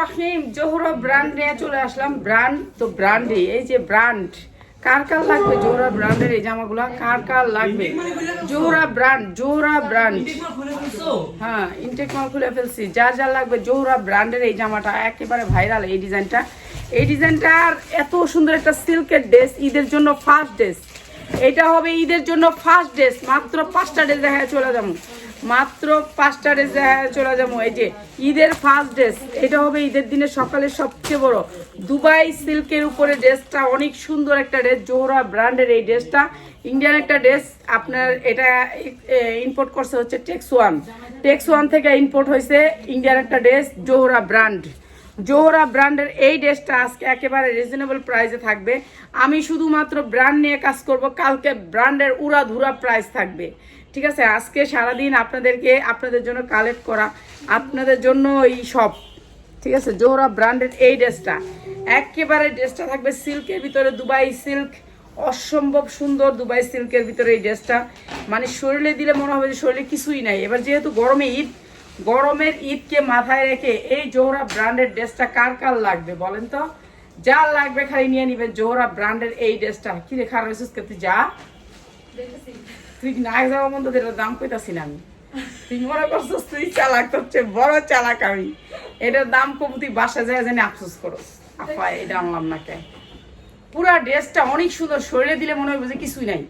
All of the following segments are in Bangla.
রহিম জোহরা ব্র্যান্ড নিয়ে চলে আসলাম। ব্র্যান্ড তো ব্র্যান্ডই এই যে ব্র্যান্ড কার কার লাগবে জোহরা ব্র্যান্ডের এই জামাগুলো? কার কার লাগবে? জোহরা ব্র্যান্ড জোহরা ব্র্যান্ড হ্যাঁ ইনটেক মাল খুলে ফেলছি। যার যার লাগবে জোহরা ব্র্যান্ডের এই জামাটা একেবারে ভাইরাল এই ডিজাইনটা এই ডিজাইনটার এত সুন্দর একটা সিল্কের ড্রেস ঈদের জন্য ফার্স্ট ড্রেস এটা হবে ঈদের জন্য ফার্স্ট ড্রেস মাত্র পাঁচটা ড্রেস দেখা চলে যাব। মাত্র পাঁচটা ড্রেস দেখা চলে যাব। এই যে ঈদের ফার্স্ট ড্রেস এটা হবে ঈদের দিনে সকালে সবচেয়ে বড়। দুবাই সিল্কের উপরে ড্রেসটা অনেক সুন্দর একটা ড্রেস জোহরা ব্র্যান্ডের এই ড্রেসটা ইন্ডিয়ান একটা ড্রেস আপনার এটা ইম্পোর্ট করছে হচ্ছে টেক্স ওয়ান টেক্স ওয়ান থেকে ইম্পোর্ট হয়েছে ইন্ডিয়ান একটা ড্রেস জোহরা ব্র্যান্ড। জোহরা ব্র্যান্ডের এই ড্রেসটা আজকে একেবারে রিজনেবল প্রাইসে থাকবে। আমি শুধুমাত্র ব্র্যান্ড নিয়ে কাজ করব, কালকে ব্র্যান্ডের উড়া ধুরা প্রাইস থাকবে। ঠিক আছে? আজকে সারাদিন আপনাদেরকে আপনাদের জন্য কালেক্ট করা, আপনাদের জন্য এই সব। ঠিক আছে? জোহরা ব্র্যান্ডের এই ড্রেসটা। একেবারে ড্রেসটা থাকবে সিল্কের ভিতরে দুবাই সিল্ক। অসম্ভব সুন্দর দুবাই সিল্কের ভিতরে এই ড্রেসটা। মানে শরীরে দিলে মনে হবে যে শরীরে কিছুই নাই। এবার যেহেতু গরমে ঈদ গরমের ঈদকে মাথায় রেখে এই জোহরা ব্র্যান্ডের ড্রেসটা কার কার লাগবে বলেন তো? যা লাগবে খালি নিয়ে নিবেন জোহরা ব্র্যান্ডের এই ড্রেসটা। কি রেখা রয়েছিস তুই? যা। তুই না যাওয়া এটার দাম কইতাছি না আমি। তুই মনে করছিস তুই চালাক তোর চেয়ে বড় চালাক আমি। এটার দাম কম তুই বাসা যায় জানি আফসোস করস। আপা এটা আনলাম না কে? পুরা ড্রেসটা অনেক সুন্দর শরীরে দিলে মনে হবে যে কিছুই নাই।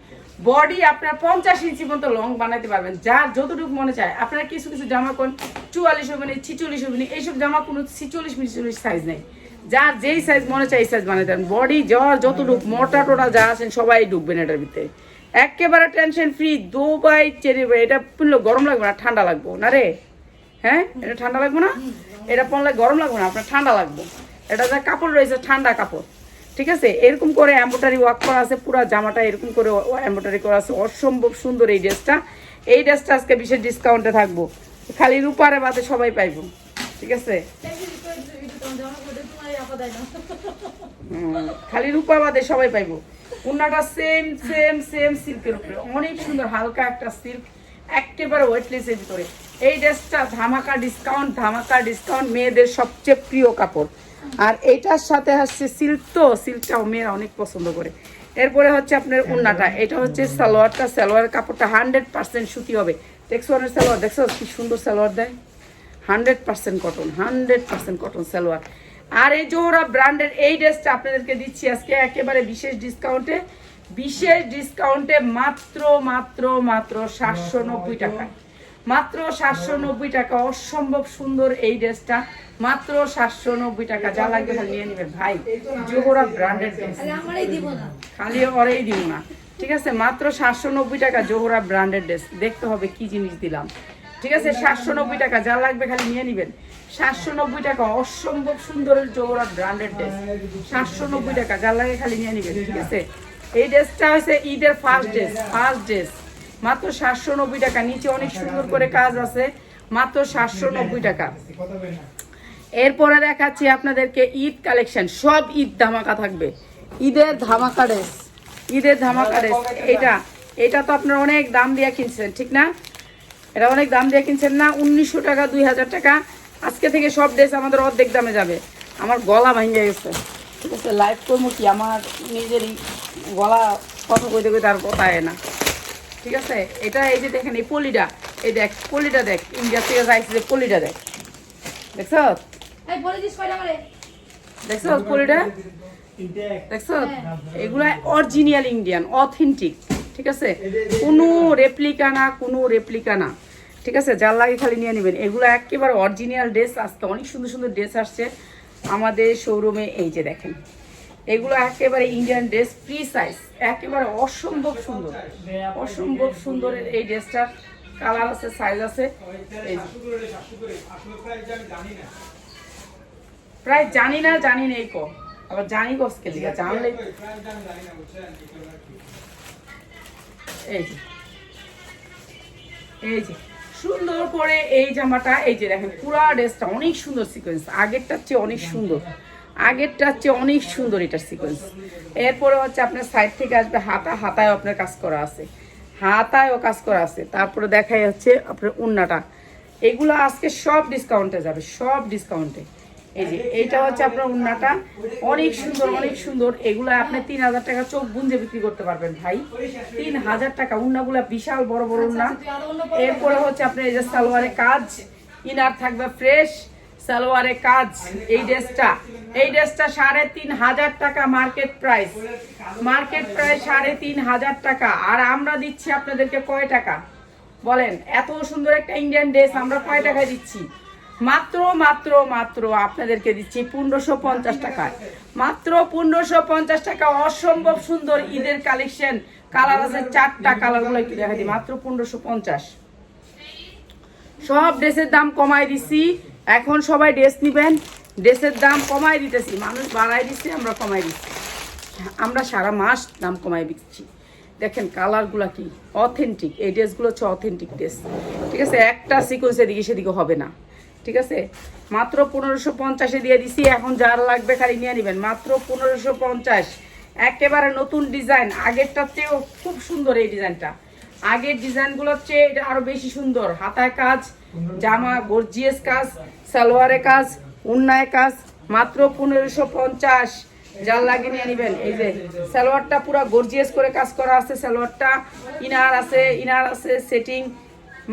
বডি আপনার পঞ্চাশ ইঞ্চি মতো লং বানাতে পারবেন। যার যতটুকু মনে চায়। আপনার কিছু কিছু জামা কোন চুয়াল্লিশ হবে ছিচল্লিশ হবে এইসব জামা কোনো ছিচল্লিশ মিচল্লিশ সাইজ নেই। যার যেই সাইজ মনে চায়, এই সাইজ বানাতে পারেন বডি যাওয়ার যতটুকু, মোটা টোটা যা আছেন সবাই ঢুকবেন এটার ভিতরে। একেবারে টেনশন ফ্রি দুবাই চেরি এটা পড়লে গরম লাগবে না, ঠান্ডা লাগবো। না রে? হ্যাঁ? এটা ঠান্ডা লাগবে না? এটা পড়লে গরম লাগবে না, আপনার ঠান্ডা লাগবে। এটা যা কাপড় রয়েছে, ঠান্ডা কাপড়। ঠিক আছে? এরকম করে এম্বোটারি ওয়ার্ক করা আছে, পুরো জামাটা এরকম করে এম্বোটারি করা আছে। অসম্ভব সুন্দর এই ড্রেসটা। এই ড্রেসটা আজকে বিশেষ ডিসকাউন্টে থাকব। খালি রূপারে বাদে সবাই পাইবো। ঠিক আছে? খালি রূপা বাদে সবাই পাইবো। উন্নাটা সেম সেম সেম সিল্কের উপরে। অনেক সুন্দর, হালকা একটা সিল্ক একেবারে ওয়েটলেসের ভিতরে। এই ড্রেসটা ধামাকা ডিসকাউন্ট ধামাকা ডিসকাউন্ট মেয়েদের সবচেয়ে প্রিয় কাপড়। আর এইটার সাথে হচ্ছে সিল্ক তো সিল্কটাও মেয়েরা অনেক পছন্দ করে। এরপরে হচ্ছে আপনার উন্নাটা, এটা হচ্ছে সালোয়ারটা, সালোয়ারের কাপড়টা হান্ড্রেড পার্সেন্ট সুতি হবে। অনেক সালোয়ার, দেখছ কি সুন্দর সালোয়ার দেয়? Hundred percent cotton hundred percent cotton salwar. আর এই জোহরা ব্র্যান্ডের এই ড্রেসটা আপনাদেরকে দিচ্ছি আজকে একেবারে বিশেষ ডিসকাউন্টে বিশেষ ডিসকাউন্টে মাত্র মাত্র মাত্র সাতশো নব্বই টাকা। মাত্র সাতশো নব্বই টাকা অসম্ভব সুন্দর এই ড্রেসটা। মাত্র সাতশো নব্বই টাকা যা লাগবে খালি নিয়ে নেবেন। ভাই জোহরা ব্র্যান্ডেড ড্রেস আমারই দিব না। খালি ওরেই দিব না। ঠিক আছে মাত্র সাতশো নব্বই টাকা জোহরা ব্র্যান্ডেড ড্রেস দেখতে হবে কি জিনিস দিলাম। ঠিক আছে সাতশো নব্বই টাকা যা লাগবে খালি নিয়ে নেবেন। সাতশো নব্বই টাকা অসম্ভব সুন্দর জোহরা ব্র্যান্ডেড ড্রেস সাতশো নব্বই টাকা যা লাগে খালি নিয়ে নেবেন। ঠিক আছে এই ড্রেসটা হচ্ছে ঈদের ফার্স্ট ড্রেস ফার্স্ট ড্রেস মাত্র সাতশো নব্বই টাকা। নিচে অনেক সুন্দর করে কাজ আছে। মাত্র সাতশো নব্বই টাকা। এরপরে দেখাচ্ছি আপনাদেরকে ঈদ কালেকশন। সব ঈদ ধামাকা থাকবে। ঈদের ধামাকা ড্রেস। ঈদের ধামাকা ড্রেস। এটা এটা তো আপনার অনেক দাম দিয়ে কিনছেন, ঠিক না? এটা অনেক দাম দিয়ে কিনছেন না? উনিশশো টাকা, দুই হাজার টাকা। আজকে থেকে সব ড্রেস আমাদের অর্ধেক দামে যাবে। আমার গলা ভেঙে গেছে। ঠিক আছে লাইভ করব কি? আমার নিজেরই গলা কথা কইতে কইতে আর কথা হয় না। ঠিক আছে? এটা এই যে দেখেন এই পলিটা এই দেখ পলিটা দেখ। ইন্ডিয়া থেকে যাইছে যে পলিটা দেখ। দেখছ? দেখছ পলিটা দেখছ? এগুলা অরিজিনাল ইন্ডিয়ান অথেন্টিক ঠিক আছে? কোনো রেপ্লিকা না কোনো রেপ্লিকা না। ঠিক আছে? যার লাগে খালি নিয়ে নেবেন। এগুলো একেবারে অরিজিনাল ড্রেস আজকে অনেক সুন্দর সুন্দর ড্রেস আসছে। আমাদের শোরুমে এই যে দেখেন। এগুলো একেবারে ইন্ডিয়ান ড্রেস ফ্রি সাইজ একেবারে অসম্ভব সুন্দর। অসম্ভব সুন্দর এই ড্রেসটার কালার আছে সাইজ আছে। প্রায় জানি না, জানি নেই কম আবার জানি কসকে লিগা জানলে এই যে। এই যে। সুন্দর করে এই জামাটা, এই যে দেখেন, পুরা ড্রেসটা অনেক সুন্দর সিকোয়েন্স আগেরটার চেয়ে অনেক সুন্দর। আগেরটার হচ্ছে অনেক সুন্দর এটার সিকোয়েন্স এরপরে হচ্ছে আপনার সাইড থেকে আসবে হাতা হাতায় আপনার কাজ করা আছে। হাতায়ও কাজ করা আছে। তারপরে দেখা যাচ্ছে আপনার উন্নাটা। এগুলো আজকে সব ডিসকাউন্টে যাবে, সব ডিসকাউন্টে এই যে, এইটা হচ্ছে আপনার উন্নাটা। অনেক সুন্দর অনেক সুন্দর। এগুলো আপনি তিন হাজার টাকা চোখ বুঞ্জে বিক্রি করতে পারবেন ভাই। তিন হাজার টাকা। উন্নাগুলা বিশাল বড় বড় উন্না। এরপরে হচ্ছে আপনার এই যে সালোয়ারে কাজ। ইনার থাকবে ফ্রেশ সালোয়ারে কাজ, এই ড্রেসটা। এই ড্রেসটা সাড়ে তিন হাজার টাকা মার্কেট প্রাইস মার্কেট প্রাইস সাড়ে তিন হাজার টাকা। আর আমরা দিচ্ছি আপনাদেরকে কয় টাকা? বলেন, এত সুন্দর একটা ইন্ডিয়ান ড্রেস আমরা কয় টাকায় দিচ্ছি? মাত্র মাত্র মাত্র আপনাদেরকে দিচ্ছি পনেরোশো পঞ্চাশ টাকায় মাত্র পনেরোশো পঞ্চাশ টাকা অসম্ভব সুন্দর ঈদের কালেকশন কালার আছে চারটা কালারগুলো একটু দেখা দিই। মাত্র পনেরোশো পঞ্চাশ। সব ড্রেসের দাম কমাই দিছি। এখন সবাই ড্রেস নিবেন। ড্রেসের দাম কমাই দিতেছি। মানুষ বাড়াই দিচ্ছে আমরা কমাই দিচ্ছি আমরা সারা মাস দাম কমাই দিচ্ছি। দেখেন কালারগুলো কি? অথেন্টিক এই ড্রেসগুলো হচ্ছে অথেন্টিক ড্রেস ঠিক আছে? একটা সিকোয়েন্স এদিকে সেদিকে হবে না। ঠিক আছে? মাত্র পনেরোশো পঞ্চাশে দিয়ে দিছি। এখন যার লাগবে খালি নিয়ে নেবেন। মাত্র পনেরোশো পঞ্চাশ। একেবারে নতুন ডিজাইন আগেরটার চেয়েও খুব সুন্দর এই ডিজাইনটা আগের ডিজাইনগুলোর চেয়ে এটা আরও বেশি সুন্দর। হাতায় কাজ জামা, গর্জিয়াস কাজ সালোয়ারে কাজ উন্নায় কাজ, মাত্র পনেরোশো পঞ্চাশ। যার লাগে নিয়ে নেবেন, এই যে সালোয়ারটা পুরো গর্জিয়াস করে কাজ করা আছে, সালোয়ারটা, ইনার আছে ইনার আছে, সেটিং,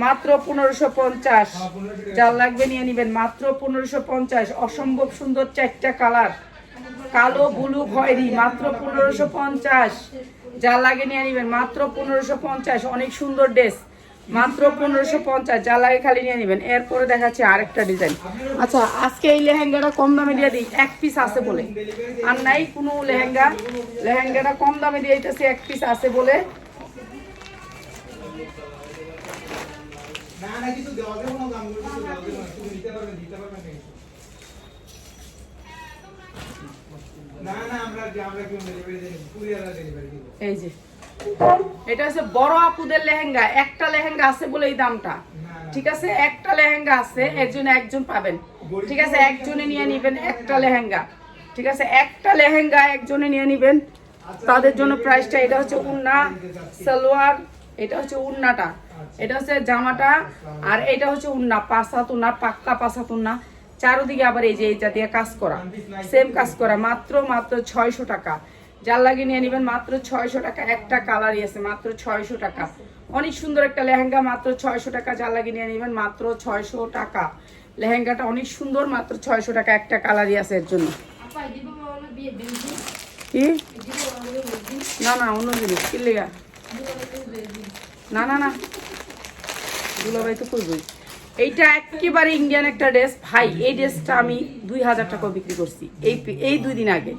মাত্র পনেরোশো পঞ্চাশ। যার লাগবে নিয়ে নেবেন, মাত্র পনেরোশো পঞ্চাশ। অসম্ভব সুন্দর চারটা কালার। কালো, ব্লু, খয়েরি, মাত্র পনেরোশো পঞ্চাশ। যা লাগে নিয়ে নিবেন, মাত্র পনেরোশো পঞ্চাশ। অনেক সুন্দর ড্রেস। মাত্র পনেরোশো পঞ্চাশ যা লাগে খালি নিয়ে নিবেন। এরপরে দেখাচ্ছে আরেকটা ডিজাইন আচ্ছা আজকে এই লেহেঙ্গাটা কম দামে দিয়ে দিই এক পিস আছে বলে। আর নাই কোনো লেহেঙ্গা। লেহেঙ্গাটা কম দামে দিয়ে দিতেছি এক পিস আছে বলে। এই যে। এটা হচ্ছে বড় আপুদের লেহেঙ্গা, একটা লেহেঙ্গা আছে বলে এই দামটা। ঠিক আছে? একটা লেহেঙ্গা আছে এর জন্য একজন পাবেন। ঠিক আছে? একজনে নিয়ে নিবেন একটা লেহেঙ্গা। ঠিক আছে? একটা লেহেঙ্গা একজনে নিয়ে নিবেন। তাদের জন্য প্রাইসটা এটা হচ্ছে উন্না সালোয়ার, এটা হচ্ছে উন্নাটা এটা হচ্ছে জামাটা, আর এটা হচ্ছে উন্না পাঁচাত উন্না পাক্কা পাঁচাত উন্না চারোদিকে আবার এই যে এইটা দিয়ে কাজ করা। সেম কাজ করা, মাত্র মাত্র ছয়শো টাকা। যার লাগিয়ে নিয়ে নেবেন মাত্র ছয়শো টাকা। একটা কালারই আছে মাত্র ছয়শো টাকা। অনেক সুন্দর একটা লেহেঙ্গা মাত্র ছয়শো টাকা। যার লাগিয়ে নিয়ে নেবেন মাত্র ছয়শো টাকা। লেহেঙ্গাটা অনেক সুন্দর মাত্র ছয়শো টাকা। একটা কালারই আছে এর জন্য। কি? না না অন্য জিনিস। কি লেগা? না না না। দুলাভাই তো করবই এইটা একেবারে ইন্ডিয়ান একটা ড্রেস ভাই এই ড্রেসটা আমি দুই হাজার টাকা বিক্রি করছি। এই এই দুই দিন আগে।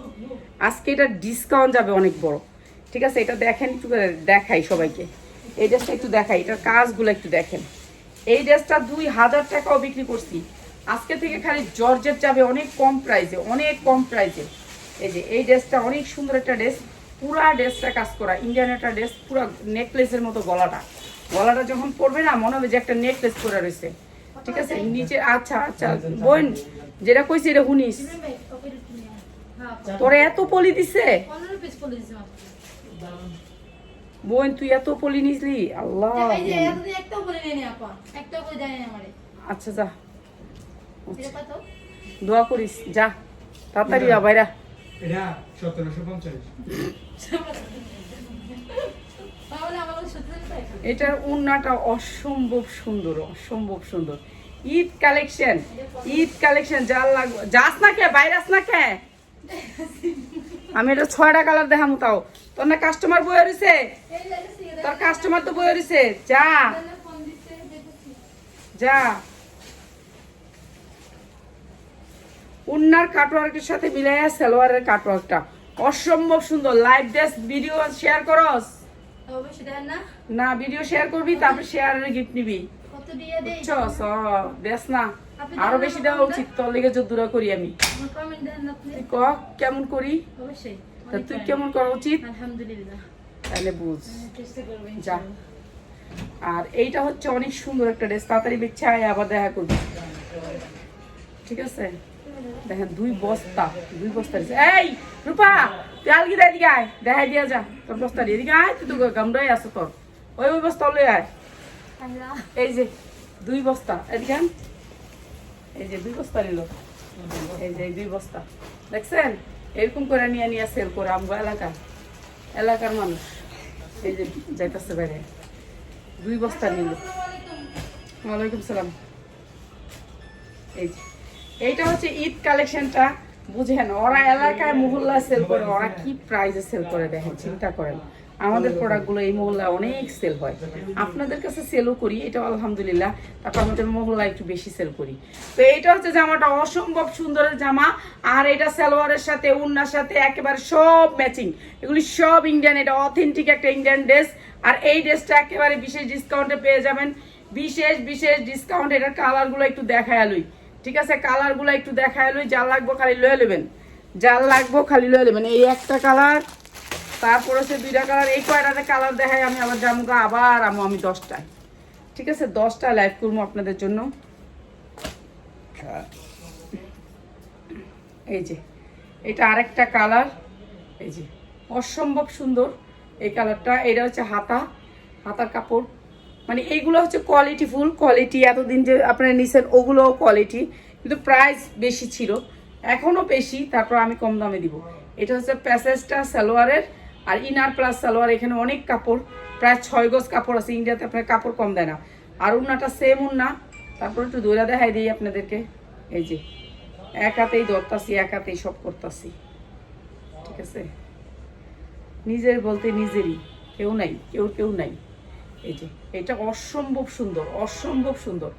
আজকে এটা ডিসকাউন্ট যাবে অনেক বড়। ঠিক আছে এটা দেখেন একটু দেখাই সবাইকে। এই ড্রেসটা একটু দেখাই এটার কাজগুলো একটু দেখেন। এই ড্রেসটা দুই হাজার টাকাও বিক্রি করছি। আজকে থেকে খালি জর্জেট যাবে অনেক কম প্রাইসে অনেক কম প্রাইসে এই যে এই ড্রেসটা অনেক সুন্দর একটা ড্রেস পুরা ড্রেসটা কাজ করা। ইন্ডিয়ান একটা ড্রেস পুরো নেকলেসের মতো গলাটা। গলাটা যখন পরবে না মনে হবে যে একটা নেকলেস পরে রয়েছে। ঠিক আছে নিচে আচ্ছা আচ্ছা বোন যেটা কইছি এটা শুনিস ভাই ওকে তুমি হ্যাঁ আপা তোরে এত পলি দিছে? 15 পিস করে দিছি আপা বোন তুই এত পলি নিসলি? আল্লাহ আচ্ছা যা। দোয়া করিস যা। তাড়াতাড়ি যা বাইরা। এটার উন্নাটা অসম্ভব সুন্দর অসম্ভব সুন্দর। ঈদ কালেকশন ঈদ কালেকশন যার লাগবে যাস না কে বাইরাস না কে। আমি এটা ছয়টা কালার দেখামু তাও। তোর না কাস্টমার বয়ে রয়েছে তোর কাস্টমার তো বয়ে রয়েছে যা। যা। উন্নার কাটওয়ার্কের সাথে মিলাইয়া সালোয়ারের কাটওয়ার্কটা অসম্ভব সুন্দর। লাইভ ড্রেস ভিডিও শেয়ার করস? না। ভিডিও শেয়ার করবি তারপর শেয়ারের গিফট নিবি। দেস না। আরও বেশি দেওয়া উচিত তোর লেগে যদ্দুরা করি আমি। তুই ক কেমন করি? অবশ্যই। তা তুই কেমন করা উচিত? আলহামদুলিল্লাহ। তাহলে বুঝ। যা। আর এইটা হচ্ছে অনেক সুন্দর একটা ড্রেস তাড়াতাড়ি বেচ্ছে আয় আবার দেখা করবি। ঠিক আছে? দেখেন দুই বস্তা দুই বস্তা এই রূপা তুই আলগি দেয় দিকে আয় দেখাই দিয়া যা। তোর বস্তা দিয়ে দিকে আয় তুই তো গামড়াই আছো তোর। ওই ওই বস্তা লয়ে আয়। এই যে দুই বস্তা। এদিকে। এই যে দুই বস্তা নিল। এই যে দুই বস্তা। দেখছেন? এরকম করে নিয়ে নিয়ে সেল করে আমগো এলাকা এলাকার মানুষ। এই যে যাইতেছে বাইরে। দুই বস্তা নিল। ওয়ালাইকুম সালাম। এই যে। এইটা হচ্ছে ঈদ কালেকশনটা। বুঝেন, ওরা এলাকায় মহল্লায় সেল করে, ওরা কি প্রাইসে সেল করে দেখেন, চিন্তা করেন। আমাদের প্রোডাক্টগুলো এই মহল্লায় অনেক সেল হয়। আপনাদের কাছে সেলও করি এটা আলহামদুলিল্লাহ। তারপর আমাদের মহল্লায় একটু বেশি সেল করি। তো এইটা হচ্ছে জামাটা, অসম্ভব সুন্দরের জামা। আর এটা সালোয়ারের সাথে, উন্নার সাথে একেবারে সব ম্যাচিং এগুলি সব ইন্ডিয়ান এটা অথেন্টিক একটা ইন্ডিয়ান ড্রেস আর এই ড্রেসটা একেবারে বিশেষ ডিসকাউন্টে পেয়ে যাবেন। বিশেষ বিশেষ ডিসকাউন্ট এটার কালারগুলো একটু দেখায় আলুই ঠিক আছে? কালারগুলো একটু দেখায় আলুই যার লাগবো খালি লয়ে নেবেন। যার লাগবো খালি লয়ে নেবেন। এই একটা কালার তারপর হচ্ছে দুইটা কালার এই কয়টাতে কালার দেখাই আমি আবার জামুকা আবার আমো, আমি দশটায়। ঠিক আছে, দশটায় লাইভ করব আপনাদের জন্য। এই যে, এটা আরেকটা কালার এই যে, অসম্ভব সুন্দর এই কালারটা এটা হচ্ছে হাতা, হাতার কাপড়। মানে এইগুলো হচ্ছে কোয়ালিটি ফুল কোয়ালিটি এতদিন যে আপনারা নিছেন, ওগুলোও কোয়ালিটি কিন্তু প্রাইস বেশি ছিল। এখনও বেশি, তারপর আমি কম দামে দিব। এটা হচ্ছে প্যাসেজটা সালোয়ারের। আর ইনার প্লাস সালোয়ার, এখানে অনেক কাপড়, প্রায় ছয় গজ কাপড় আছে, ইন্ডিয়াতে আপনার কাপড় কম দেয় না। আর উন্নাটা সেম উন্না। তারপর একটু দৈরা দেখাই দিই আপনাদেরকে। এই যে, এক হাতেই ধরতাছি, এক হাতেই সব করতাছি। ঠিক আছে? নিজের বলতে নিজেরই, কেউ নাই, কেউ কেউ নাই। এই যে, এটা অসম্ভব সুন্দর অসম্ভব সুন্দর।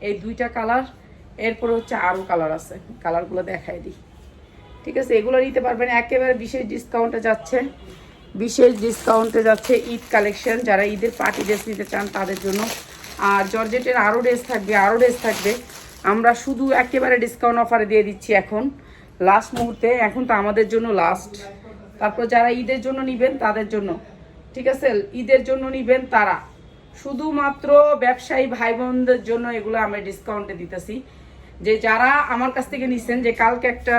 এই দুইটা কালার, এরপরে হচ্ছে আরও কালার আছে। কালারগুলো দেখাই দিই। ঠিক আছে? এগুলো নিতে পারবেন, একেবারে বিশেষ ডিসকাউন্টে যাচ্ছে। বিশেষ ডিসকাউন্টে যাচ্ছে ঈদ কালেকশন যারা ঈদের পার্টি ড্রেস নিতে চান তাদের জন্য। আর জর্জেটের আরও ড্রেস থাকবে আরও ড্রেস থাকবে। আমরা শুধু একেবারে ডিসকাউন্ট অফারে দিয়ে দিচ্ছি এখন। লাস্ট মুহূর্তে, এখন তো আমাদের জন্য লাস্ট তারপর যারা ঈদের জন্য নিবেন তাদের জন্য। ঠিক আছে? ঈদের জন্য নিবেন তারা। শুধুমাত্র ব্যবসায়ী ভাই বোনদের জন্য এগুলো আমরা ডিসকাউন্টে দিতেছি। যে যারা আমার কাছ থেকে নিচ্ছেন যে কালকে একটা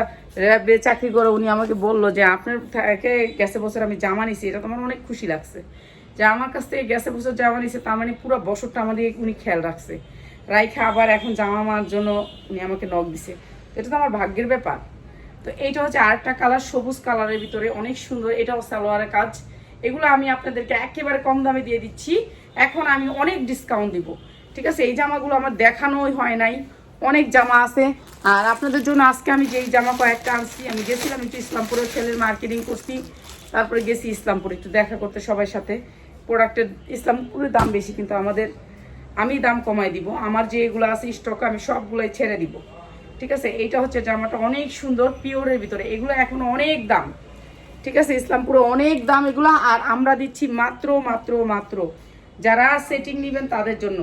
চাকরি করে উনি আমাকে বলল যে, আপনার থেকে গেছে বছর আমি জামা নিছি। এটা তো আমার অনেক খুশি লাগছে। যে আমার কাছ থেকে গ্যাসে বছর জামা নিছে, তার মানে পুরো বছরটা আমাদের উনি খেয়াল রাখছে। রাইখা আবার এখন জামা আমার জন্য উনি আমাকে নখ দিছে। এটা তো আমার ভাগ্যের ব্যাপার। তো এইটা হচ্ছে আরেকটা কালার, সবুজ কালারের ভিতরে অনেক সুন্দর। এটাও সালোয়ারের কাজ। এগুলো আমি আপনাদেরকে একেবারে কম দামে দিয়ে দিচ্ছি। এখন আমি অনেক ডিসকাউন্ট দিব। ঠিক আছে? এই জামাগুলো আমার দেখানোই হয় নাই। অনেক জামা আছে। আর আপনাদের জন্য আজকে আমি যেই জামা কয়েকটা আনছি, আমি গেছিলাম একটু ইসলামপুরের ছেলের মার্কেটিং করছি তারপরে গেছি ইসলামপুরে একটু দেখা করতে সবার সাথে। প্রোডাক্টের ইসলামপুরের দাম বেশি, কিন্তু আমাদের, আমি দাম কমাই দিব। আমার যে এগুলো আছে স্টক আমি সবগুলোই ছেড়ে দিব। ঠিক আছে? এইটা হচ্ছে জামাটা অনেক সুন্দর, পিওরের ভিতরে। এগুলো এখন অনেক দাম। ঠিক আছে? ইসলামপুরে অনেক দাম এগুলো, আর আমরা দিচ্ছি মাত্র মাত্র মাত্র। যারা সেটিং নেবেন তাদের জন্য।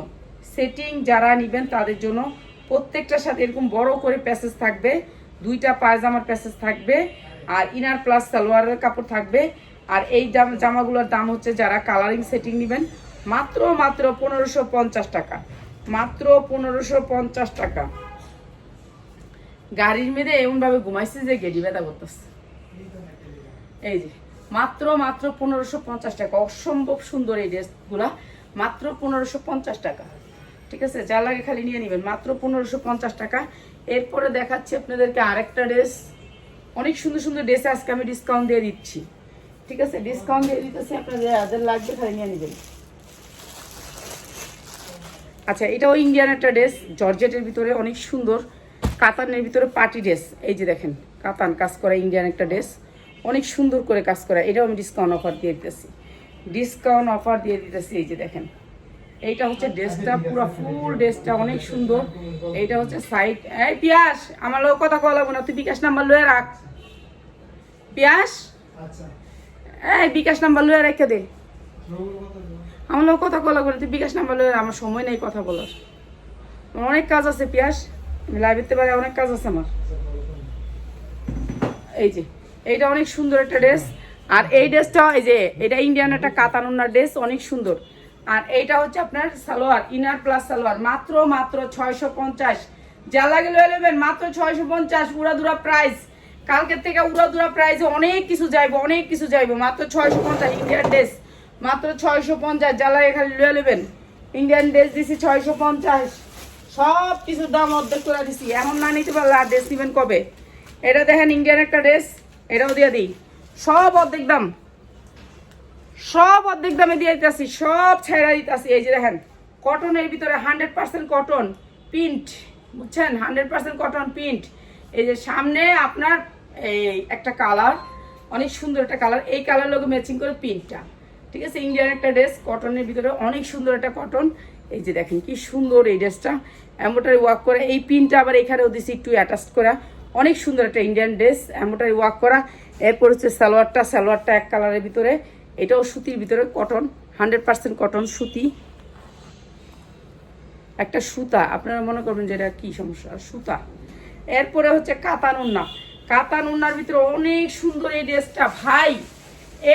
সেটিং যারা নেবেন তাদের জন্য প্রত্যেকটার সাথে এরকম বড় করে প্যাসেজ থাকবে, দুইটা পায়জামার প্যাসেজ থাকবে, আর ইনার প্লাস সালোয়ারের কাপড় থাকবে, আর এই জাম জামাগুলোর দাম হচ্ছে যারা কালারিং সেটিং নেবেন, মাত্র মাত্র পনেরোশো পঞ্চাশ টাকা, মাত্র পনেরোশো পঞ্চাশ টাকা। গাড়ির মেয়েদের এমনভাবে ঘুমাইছে যে গেডি ব্যথা করতেছে। এই যে, মাত্র মাত্র পনেরোশো পঞ্চাশ টাকা, অসম্ভব সুন্দর এই ড্রেসগুলা মাত্র পনেরোশো পঞ্চাশ টাকা। ঠিক আছে? যা লাগে খালি নিয়ে নেবেন। মাত্র পনেরোশো পঞ্চাশ টাকা। এরপরে দেখাচ্ছি আপনাদেরকে আরেকটা ড্রেস। অনেক সুন্দর সুন্দর ড্রেস আজকে আমি ডিসকাউন্ট দিয়ে দিচ্ছি। ঠিক আছে? ডিসকাউন্ট দিয়ে দিতেছি, আপনাদের যাদের লাগবে খালি নিয়ে নেবেন। আচ্ছা এটাও ইন্ডিয়ান একটা ড্রেস, জর্জেটের ভিতরে অনেক সুন্দর। কাতানের ভিতরে পার্টি ড্রেস। এই যে দেখেন, কাতান কাজ করা ইন্ডিয়ান একটা ড্রেস। অনেক সুন্দর করে কাজ করা। এটাও আমি ডিসকাউন্ট অফার দিয়ে দিতেছি। ডিসকাউন্ট অফার দিয়ে দিতেছি, এই যে দেখেন। এইটা হচ্ছে ড্রেসটা পুরো ফুল ড্রেসটা অনেক সুন্দর। এইটা হচ্ছে সাইড এই পিয়াস আমার লোক কথা কওয়া লাগবে না তুই বিকাশ নাম্বার লয়ে রাখ। পিয়াস? আচ্ছা। এই বিকাশ নাম্বার লয়ে রেখে দে। আমার লোক কথা বলা করে তুই বিকাশ নাম্বার লয়ে আমার সময় নেই কথা বলার। আমার অনেক কাজ আছে পিয়াস আমি লাইব্রেরিতে পারে অনেক কাজ আছে আমার। এই যে এইটা অনেক সুন্দর একটা ড্রেস। আর এই ড্রেসটা এই যে এটা ইন্ডিয়ান একটা কাতানুন্নার ড্রেস অনেক সুন্দর। আর এইটা হচ্ছে আপনার সালোয়ার ইনার প্লাস সালোয়ার, মাত্র মাত্র ছয়শো পঞ্চাশ। যা লয়ে নেবেন, মাত্র ছয়শো পঞ্চাশ, উড়াদুরা প্রাইস কালকের থেকে উড়াদুরা প্রাইসে অনেক কিছু যাইবো, অনেক কিছু যাইবো। মাত্র ছয়শো পঞ্চাশ ইন্ডিয়ান ড্রেস মাত্র ছয়শো পঞ্চাশ জ্বালায় খালি লুয়ে নেবেন। ইন্ডিয়ান ড্রেস দিছি ছয়শো পঞ্চাশ। সব কিছুর দাম অর্ধেক করে দিছি। এখন না নিতে পারলে আর ড্রেস নেবেন কবে? এটা দেখেন ইন্ডিয়ান একটা ড্রেস এটাও দিয়ে দিই। সব অর্ধেক দাম। সব অর্ধেক দামে দিয়ে দিতেছি, সব ছেড়া দিতেছি। এই যে দেখেন কটনের ভিতরে হান্ড্রেড পার্সেন্ট কটন প্রিন্ট বুঝছেন? হান্ড্রেড পার্সেন্ট কটন প্রিন্ট এই যে সামনে আপনার এই একটা কালার অনেক সুন্দর একটা কালার এই কালার লোক ম্যাচিং করে প্রিন্টটা ঠিক আছে ইন্ডিয়ান একটা ড্রেস কটনের ভিতরে অনেক সুন্দর একটা কটন এই যে দেখেন, কি সুন্দর এই ড্রেসটা এম্বোটারি ওয়ার্ক করে, এই পিনটা আবার এখানেও দিছি একটু অ্যাটাচ করা। অনেক সুন্দর একটা ইন্ডিয়ান ড্রেস এম্বোটারি ওয়ার্ক করা। এরপর হচ্ছে সালোয়ারটা সালোয়ারটা এক কালারের ভিতরে। এটাও সুতির ভিতরে কটন হান্ড্রেড পার্সেন্ট কটন সুতি। একটা সুতা, আপনারা মনে করবেন যে এটা কী সমস্যা? সুতা। এরপরে হচ্ছে কাতান উন্না। কাতান উন্নার ভিতরে অনেক সুন্দর এই ড্রেসটা, ভাই।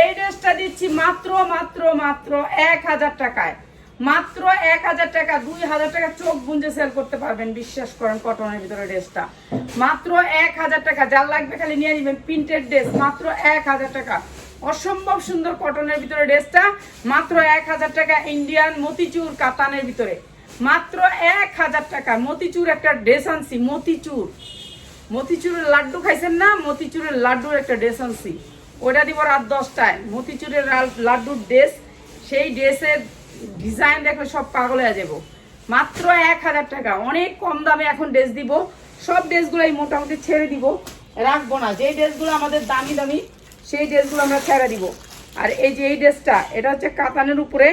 এই ড্রেসটা দিচ্ছি মাত্র মাত্র মাত্র এক হাজার টাকায়। মাত্র এক হাজার টাকা, দুই হাজার টাকা চোখ গুঞ্জে সেল করতে পারবেন, বিশ্বাস করেন কটনের ভিতরে ড্রেসটা। মাত্র এক হাজার টাকা, যার লাগবে খালি নিয়ে নেবেন প্রিন্টেড ড্রেস মাত্র এক হাজার টাকা। অসম্ভব সুন্দর কটনের ভিতরে ড্রেসটা মাত্র এক হাজার টাকা ইন্ডিয়ান মতিচুর কাতানের ভিতরে। মাত্র এক হাজার টাকা মতিচুর একটা ড্রেস আনছি, মতিচুর। মতিচুরের লাড্ডু খাইছেন না? মতিচুরের লাড্ডুর একটা ড্রেস আনছি। ওটা দিব রাত দশটায়। মতিচুরের লাড্ডুর ড্রেস সেই ড্রেসের ডিজাইন দেখলে সব পাগল হয়ে যাব। মাত্র এক হাজার টাকা। অনেক কম দামে এখন ড্রেস দিব। সব ড্রেসগুলোই মোটামুটি ছেড়ে দিব। রাখব না। যেই ড্রেসগুলো আমাদের দামি দামি সেই ড্রেসগুলো আমরা ছেড়ে দিব। আর এই যে এই ড্রেসটা, এটা হচ্ছে কাতানের উপরে।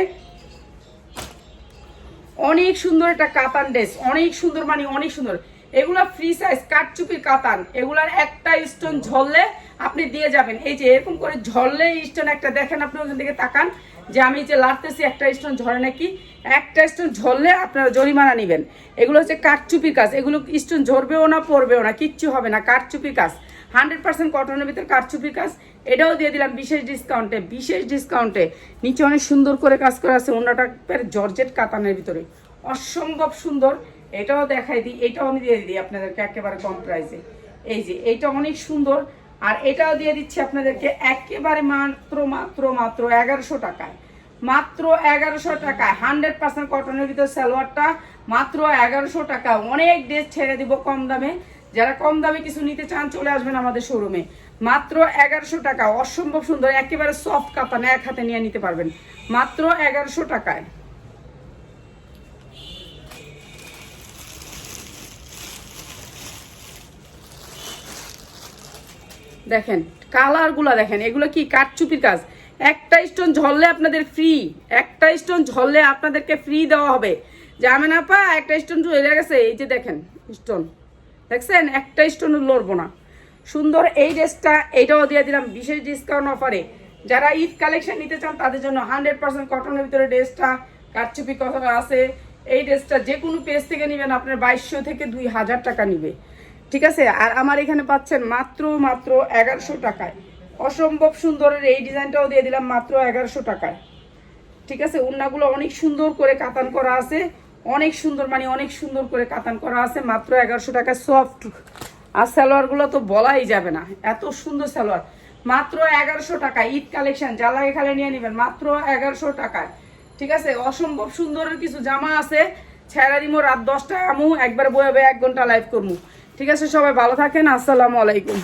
অনেক সুন্দর একটা কাতান ড্রেস, অনেক সুন্দর মানে অনেক সুন্দর। এগুলা ফ্রি সাইজ কাটচুপির কাতান, এগুলার একটা স্টোন ঝরলে আপনি দিয়ে যাবেন। এই যে এরকম করে ঝরলে স্টোন একটা, দেখেন আপনি ওখান থেকে তাকান। যে আমি যে লাড়তেছি একটা স্টোন ঝরে নাকি, একটা স্টোন ঝরলে আপনারা জরিমানা নেবেন। এগুলো হচ্ছে কাঠচুপির কাজ। এগুলো স্টোন ঝরবেও না, পড়বেও না, কিচ্ছু হবে না কাঠচুপির কাজ। হান্ড্রেড পার্সেন্ট কটনের ভিতরে কাঠচুপির কাজ। এটাও দিয়ে দিলাম বিশেষ ডিসকাউন্টে বিশেষ ডিসকাউন্টে নিচে অনেক সুন্দর করে কাজ করা আছে অন্যটা জর্জেট কাতানের ভিতরে। অসম্ভব সুন্দর। এটাও দেখাই দিই, এটাও আমি দিয়ে দিই আপনাদেরকে একেবারে কম প্রাইসে এই যে, এটা অনেক সুন্দর। আর এটাও দিয়ে দিচ্ছি আপনাদেরকে একেবারে মাত্র মাত্র মাত্র এগারোশো টাকায়। মাত্র এগারোশো টাকায়। হান্ড্রেড পার্সেন্ট কটনের ভিতর সালোয়ারটা মাত্র এগারোশো টাকা। অনেক ড্রেস ছেড়ে দিব কম দামে। যারা কম দামে কিছু নিতে চান, চলে আসবেন আমাদের শোরুমে মাত্র এগারোশো টাকা। অসম্ভব সুন্দর, একেবারে সফট কাতান এক হাতে নিয়ে নিতে পারবেন। মাত্র এগারোশো টাকায়। দেখেন, কালারগুলো দেখেন, এগুলো কি কাঠচুপির কাজ? একটা স্টোন ঝরলে আপনাদের ফ্রি একটা স্টোন ঝরলে আপনাদেরকে ফ্রি দেওয়া হবে। জামেন আপা, একটা স্টোন চলে গেছে, এই যে দেখেন স্টোন দেখছেন? একটা স্টোন লড়বো না। সুন্দর এই ড্রেসটা এইটাও দিয়ে দিলাম বিশেষ ডিসকাউন্ট অফারে যারা ঈদ কালেকশন নিতে চান, তাদের জন্য হান্ড্রেড পার্সেন্ট কটনের ভিতরে ড্রেসটা কাঠচুপি কথা আছে। এই ড্রেসটা যে কোনো পেজ থেকে নেবেন, আপনার বাইশশো থেকে দুই হাজার টাকা নিবে। ঠিক আছে? আর আমার এখানে পাচ্ছেন মাত্র মাত্র এগারোশো টাকায়। অসম্ভব সুন্দরের এই ডিজাইনটাও দিয়ে দিলাম মাত্র এগারোশো টাকায়। ঠিক আছে? উন্নাগুলো অনেক সুন্দর করে কাতান করা আছে। অনেক সুন্দর মানে অনেক সুন্দর করে কাতান করা আছে, মাত্র এগারোশো টাকায় সফট। আর সালোয়ারগুলো তো বলাই যাবে না। এত সুন্দর সালোয়ার। মাত্র এগারোশো টাকা, ঈদ কালেকশন। যা এখানে নিয়ে নেবেন, মাত্র এগারোশো টাকায়। ঠিক আছে? অসম্ভব সুন্দরের কিছু জামা আছে। ছেড়া দিমো, রাত দশটায় আমু, একবার বয়ে এক ঘণ্টা লাইভ করব ঠিক আছে সবাই ভালো থাকেন আসসালামু আলাইকুম।